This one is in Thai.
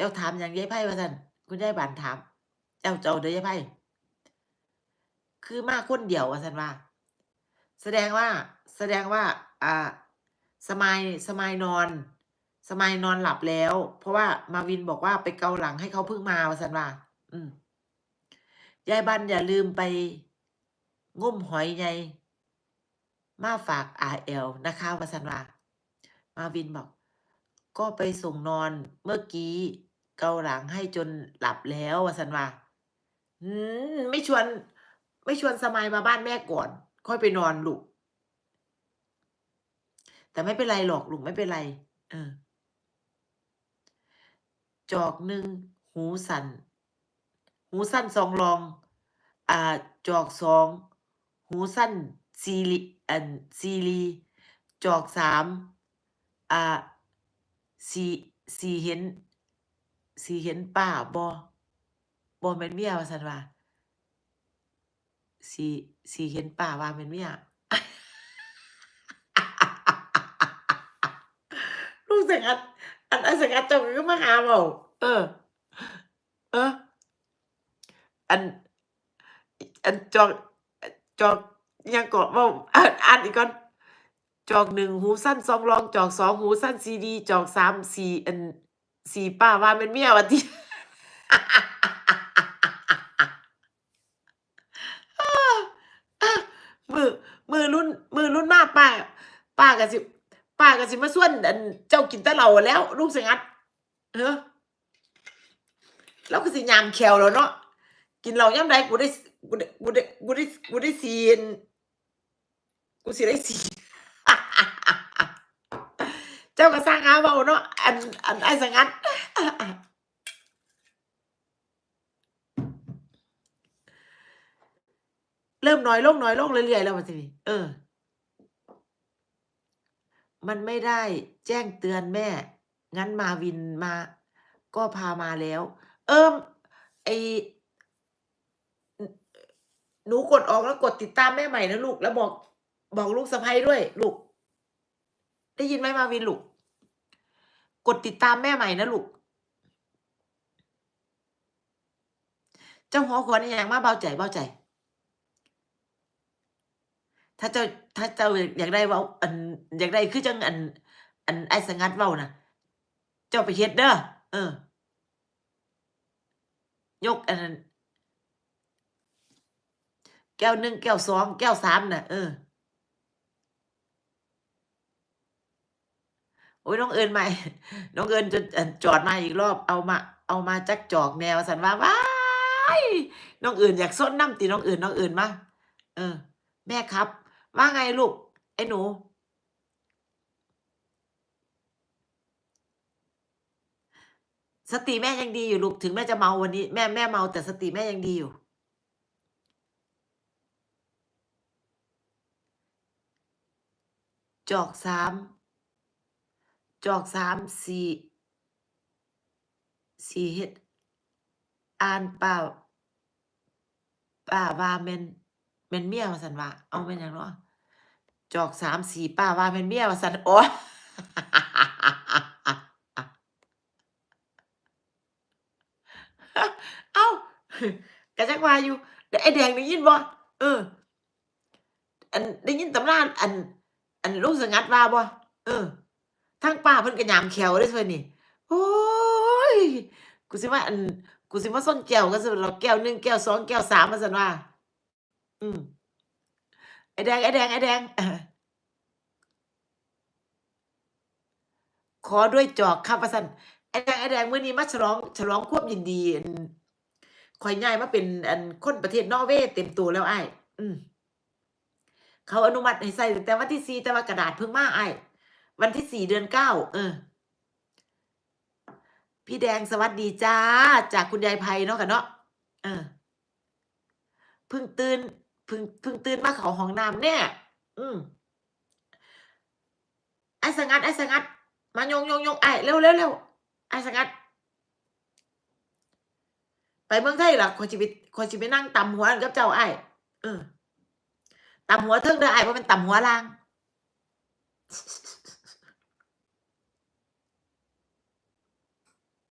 จ้าถามหยังยายไพ่ว่าซั่นคุณยายบานถาม เจ้าเจ้าเด้อยายไพ่คือมากคนเดียวว่าซั่นว่า แสดงว่าแสดงว่า อ่า สมายสมายนอน สมายนอนหลับแล้ว เพราะว่ามาวินบอกว่าไปเกาหลังให้เขาเพิ่งมาว่าซั่นว่า อืมยายบันอย่าลืมไปงมหอยไงมาฝาก RL นะคะว่าซั่นว่า มาวินบอก ก็ไปส่งนอนเมื่อกี้ เกาหลังให้จนหลับแล้ววสันว่าอืมไม่ชวน ไม่ชวนสมายมาบ้านแม่ก่อน ค่อยไปนอนลูก แต่ไม่เป็นไรหรอกลูกไม่เป็นไร เออ จอกหนึ่งหูสั่นหูสั้นสองรอง อ่า จอกสองหูสั้นซีรีอันซีรีจอกสามอ่าสีสีเห็น สีเห็นป้าบ่บ่แม่นเมียว่าซั่นว่าสีสีเห็นป้าว่าแม่นเมียลูกสังัดอันอันสังัดเจ้าก็มาหาเว้าเออ เออ อัน อันจอกจอกยังก็เว้าอ่านอ่านอีกก่อนจอกหนึ่งหูสั้นสองรอง จอกสองหูสั้นซีดี จอกสามสีอัน สีป้าว่าแม่นเมียว่าติมื้อมือรุ่นมือรุ่นมาป้า ป้าก็สิป้าก็สิมาชวนอันเจ้ากินต่เหล้าแล้วลุงสังัดเฮ้ออเราก็สิยามแขวแล้วเนาะกินเหล้ายามใดกูได้กูได้กูได้กูได้กูได้สีนกูสิได้สี จ้าก็สร้างหาเว้าเนาะอันอันอ้สังกัดเริ่มน้อยลงน้อยลงเรื่อยๆแล้วบัดทีนี้เออ มันไม่ได้แจ้งเตือนแม่ งั้นมาวินมา ก็พามาแล้ว เออไอ้อหนูกดออกแล้วกดติดตามแม่ใหม่นะลูก แล้วบอกบอกลูกสะใภ้ด้วย ลูกได้ยินไหมมาวินลูก กดติดตามแม่ใหม่นะลูก เจ้าหัวขวนอิหยังมาเบาใจเบาใจ ถ้าเจ้าถ้าเจ้าอยากได้เว้าอันอยากได้คือจังอัน อันไอ้ายสงัดเว้าน่ะเจ้าไปเฮ็ดเด้อเออ ยกอันนั้นแก้ว1แก้ว2แก้ว3น่ะเออ โอ๊ยน้องเอิ้นมาน้องเอินจนจอดมาอีกรอบ เอามา เอามาจักจอกแนว่าซั่นว่าว้ายน้องเอินอยากซนนำติน้องเอินน้องเอินมาเออ แม่ครับ ว่าไงลูก ไอ้หนูสติแม่ยังดีอยู่ลูกถึงแม่จะเมาวันนี้ แม่แม่เมาแต่สติแม่ยังดีอยู่ จอก3 จอก3สี่สี่เฮ็ดอ่านป้าป้าว่าแม่นแม่นเมียว่าซั่นว่าเอาแม่นหยังเนาะจอก3 4ป้าว่าแม่นเมียว่าซั่นโอ๊ยอ้าวก็จักว่าอยู่ไอ้แดงได้ยินบ่เออ อันได้ยินตำราอัน อันลุงสงัดว่าบ่เออ ทางป้าเพิ่นก็ยามแขวเด้อซั่นนี่โอ๊ยกูสิมาอันกูสิมาซนแก้วก็ซั่นดอกแก้ว1แก้ว2แก้ว3ว่าซั่นว่า อืมไอ้แดงไอ้แดงไอ้แดงขอด้วยจอกครับว่าซั่นไอ้แดงไอ้แดงเมื้อนี้มาฉลองฉลองความยินดีอันข้อยย้ายมาเป็น อันคนประเทศนอร์เวย์เต็มตัวแล้วไอ้อืมเขาอนุมัติให้ใช้ตั้งแต่วันที่4แต่ว่ากระดาษเพิ่งมาไอ้ วันที่4เดือน9เออ พี่แดงสวัสดีจ้า จากคุณยายไพเนาะค่ะเนาะเออเพิ่งตื่นเพิ่งเพิ่งตื่นมาเขาห้องน้ำแน่อืมไอ้ายสงัดไอ้ายสงัด มายงๆๆอ้ายเร็วๆๆอ้ายสงัด ไปเมืองไทยล่ะข้อยสิไปข้อยสิไปนั่งต่ำหัวกับเจ้าไอ้เออต่ำหัวเทิงเด้ออ้ายบ่แม่นต่ำหัวล่าง